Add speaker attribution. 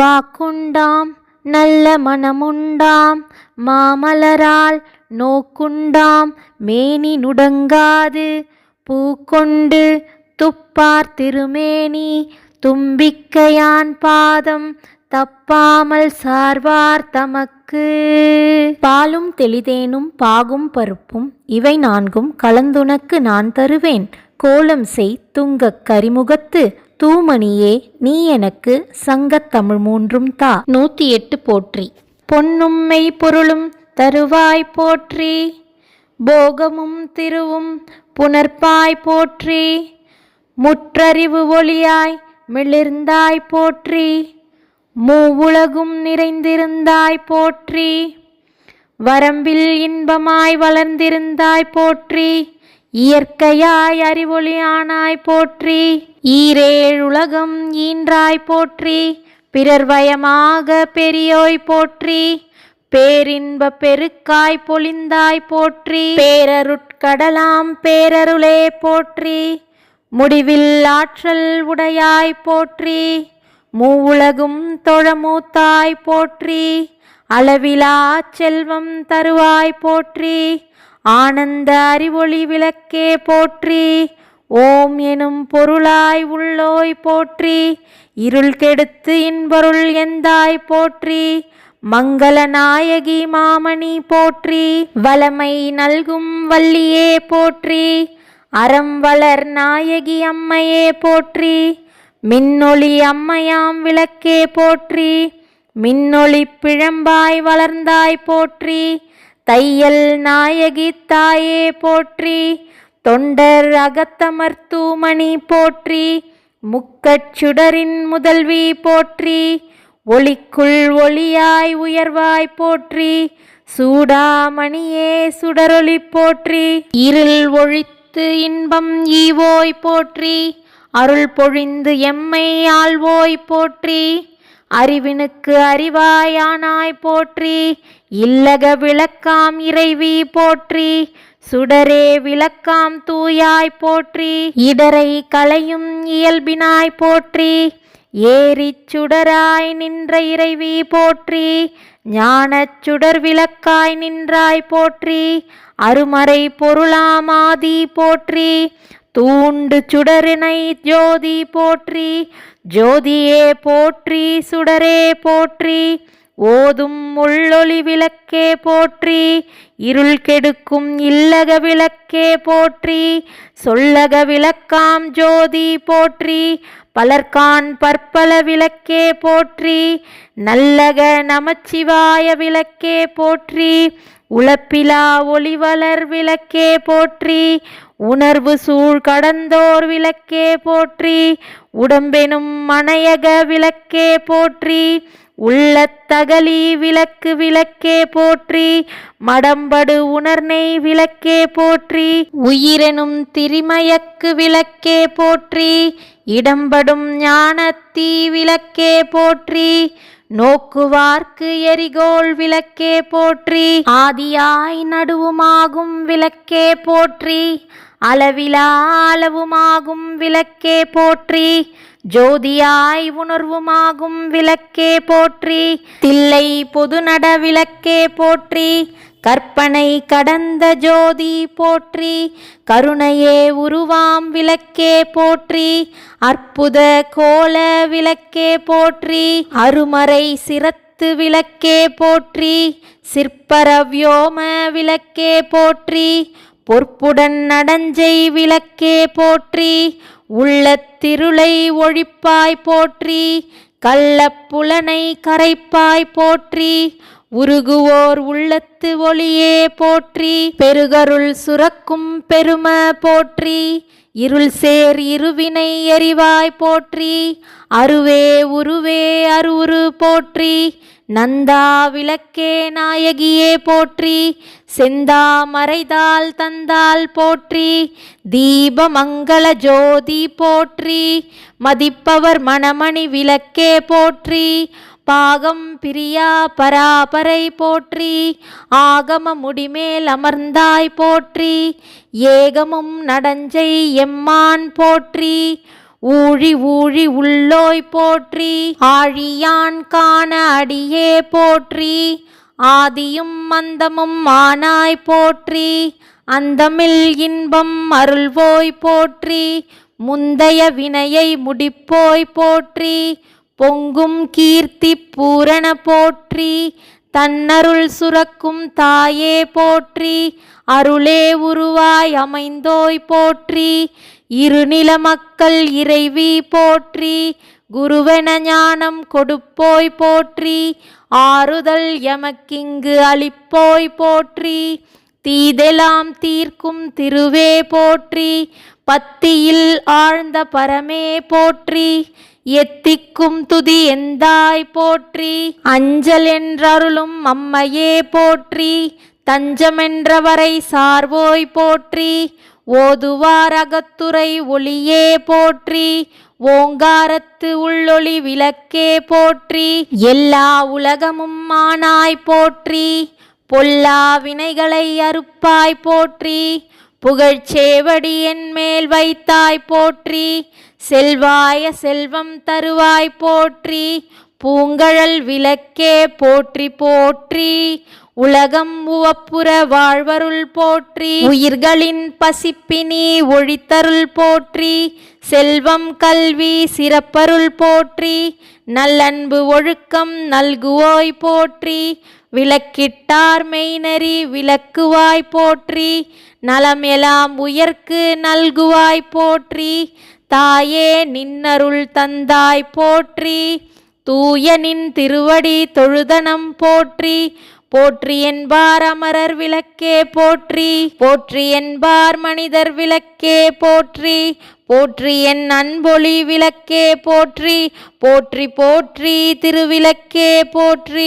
Speaker 1: வாக்குண்டாம் நல்ல மனமுண்டாம் மாமலரால் நோக்குண்டாம் மேனி நுடங்காது பூக்கொண்டு துப்பார் திருமேனி தும்பிக்கையான் பாதம் தப்பாமல் சார்வார் தமக்கு
Speaker 2: பாலும் தெளிதேனும் பாகும் பருப்பும் இவை நான்கும் கலந்துனக்கு நான் தருவேன் கோலம் செய் துங்கக் கரிமுகத்து தூமணியே நீ எனக்கு சங்கத்தமிழ் மூன்றும் தா நூத்தி எட்டு போற்றி
Speaker 3: பொன்னும்மை பொருளும் தருவாய் போற்றி போகமும் திருவும் புனர்பாய் போற்றி முற்றறிவு ஒளியாய் மிளிர்ந்தாய் போற்றி மூவுலகும் நிறைந்திருந்தாய் போற்றி வரம்பில் இன்பமாய் வளர்ந்திருந்தாய் போற்றி இயற்கையாய் அறிவொளியானாய் போற்றி ஈரேழுலகம் ஈன்றாய் போற்றி பிறர்வயமாக பெரியோய் போற்றி பேரின்ப பெருக்காய் பொழிந்தாய் போற்றி
Speaker 4: பேரருட்கடலாம் பேரருளே போற்றி முடிவில் ஆற்றல் உடையாய் போற்றி மூவுலகும் தொழமூத்தாய் போற்றி அளவிலா செல்வம் தருவாய் போற்றி ஆனந்த அறிவொளி விளக்கே போற்றி ஓம் எனும் பொருளாய் உள்ளோய் போற்றி இருள் கெடுத்து இன்பொருள் எந்தாய் போற்றி மங்கள நாயகி மாமணி போற்றி
Speaker 5: வளமை நல்கும் வள்ளியே போற்றி அறம் வளர் நாயகி அம்மையே போற்றி மின்னொளி அம்மையாம் விளக்கே போற்றி மின்னொளி பிழம்பாய் வளர்ந்தாய் போற்றி தையல் நாயகி தாயே போற்றி தொண்டர் அகத்தமர்த்தூமணி போற்றி முக்கச் சுடரின் முதல்வி போற்றி ஒளிக்குள் ஒளியாய் உயர்வாய் போற்றி சூடாமணியே சுடரொளி போற்றி
Speaker 6: இருள் ஒழித்து இன்பம் ஈவோய் போற்றி அருள் பொழிந்து எம்மை ஆள்வோய் போற்றி அறிவினுக்கு அறிவாயானாய் போற்றி இல்லக விளக்காம் இறைவி போற்றி சுடரே விளக்காம் தூயாய் போற்றி
Speaker 7: இடரை களையும் இயல்பினாய் போற்றி ஏறிச் சுடராய் நின்ற இறைவி போற்றி ஞானச் சுடர் விளக்காய் நின்றாய் போற்றி அருமறை பொருளாமாதி போற்றி தூண்டு சுடரினை ஜோதி போற்றி ஜோதியே போற்றி சுடரே போற்றி ஓதும் முள்ளொளி விளக்கே போற்றி இருள் கெடுக்கும் இல்லக விளக்கே போற்றி சொல்லக விளக்காம் ஜோதி போற்றி பலர்கான் பற்பல விளக்கே போற்றி நல்லக நமச்சிவாய விளக்கே போற்றி உழப்பிலா ஒளிவலர் விளக்கே போற்றி உணர்வு சூழ் கடந்தோர் விளக்கே போற்றி உடம்பெனும் மனையக விளக்கே போற்றி உள்ளத்தகலி விளக்கு விளக்கே போற்றி மடம்படு உணர்னை விளக்கே போற்றி
Speaker 8: உயிரெனும் திரிமயக்கு விளக்கே போற்றி இடம்படும் ஞானத்தீ விளக்கே போற்றி நோக்குவார்க்கு எரிகோள் விளக்கே போற்றி
Speaker 9: ஆதியாய் நடுவுமாகும் விளக்கே போற்றி அளவிலா அளவுமாகும் விளக்கே போற்றி ஜோதியாய் உணர்வுமாகும் விளக்கே போற்றி தில்லை பொதுநட விளக்கே போற்றி கற்பனை கடந்த ஜோதி போற்றி கருணையே உருவாம் விளக்கே போற்றி அற்புத கோல விளக்கே போற்றி அருமறை சிரத்து விளக்கே போற்றி சிற்பரவ்யோம விளக்கே போற்றி பொற்புடன் நடஞ்சை விளக்கே போற்றி உள்ள திருளை ஒழிப்பாய் போற்றி கள்ளப்புலனை கரைப்பாய் போற்றி உருகுவோர் உள்ளத்து ஒளியே போற்றி பெருகருள் சுரக்கும் பெரும போற்றி இருள் சேர் இருவினை எரிவாய் போற்றி அருவே உருவே அருவுரு போற்றி நந்தா விளக்கே நாயகியே போற்றி செந்தாமரைதால் தந்தால் போற்றி தீபமங்கள ஜோதி போற்றி மதிப்பவர் மணமணி விளக்கே போற்றி பாகம் பிரியா பராபரை போற்றி ஆகம முடிமேல் அமர்ந்தாய் போற்றி ஏகமும் நடஞ்சை எம்மான் போற்றி ஊழி ஊழி உள்ளோய் போற்றி ஆழியான் காண அடியே போற்றி ஆதியும் மந்தமும் மானாய் போற்றி அந்தமில் இன்பம் அருள்வோய் போற்றி முந்தைய வினையை முடிப்போய் போற்றி பொங்கும் கீர்த்தி பூரண போற்றி தன்னருள் சுரக்கும் தாயே போற்றி அருளே உருவாய் அமைந்தோய் போற்றி இருநில மக்கள் இறைவி போற்றி குருவென ஞானம் கொடுப்போய் போற்றி ஆறுதல் எமக்கிங்கு அளிப்போய் போற்றி தீதெலாம் தீர்க்கும் திருவே போற்றி பத்தியில் ஆழ்ந்த பரமே போற்றி எத்திக்கும் துதி எந்தாய் போற்றி அஞ்சல் என்றருளும் அம்மையே போற்றி தஞ்சமென்றவரை சார்வோய் போற்றி ஓதுவாரகத்துறை ஒளியே போற்றி ஓங்காரத்து உள்ளொளி விளக்கே போற்றி எல்லா உலகமும் மானாய் போற்றி பொல்லா வினைகளை அறுப்பாய் போற்றி புகழ்ச்சேவடி என் மேல் வைத்தாய் போற்றி செல்வாய செல்வம் தருவாய் போற்றி பூங்கழல் விளக்கே போற்றி போற்றி உலகம் உவப்புற வாழ்வருள் போற்றி உயிர்களின் பசிப்பினி ஒழித்தருள் போற்றி செல்வம் கல்வி சிறப்பருள் போற்றி நல்லன்பு ஒழுக்கம் நல்குவோய் போற்றி விளக்கிட்டார் மெய்நறி விளக்குவாய் போற்றி நலம் எலாம் உயர்க்கு நல்குவாய் போற்றி தாயே நின்னருள் தந்தாய் போற்றி தூயனின் திருவடி தொழுதனம் போற்றி போற்றி என்பார் அமரர் விளக்கே போற்றி போற்றி என்பார் மனிதர் விளக்கே போற்றி போற்றி என் அன்பொழி விளக்கே போற்றி போற்றி போற்றி திருவிளக்கே போற்றி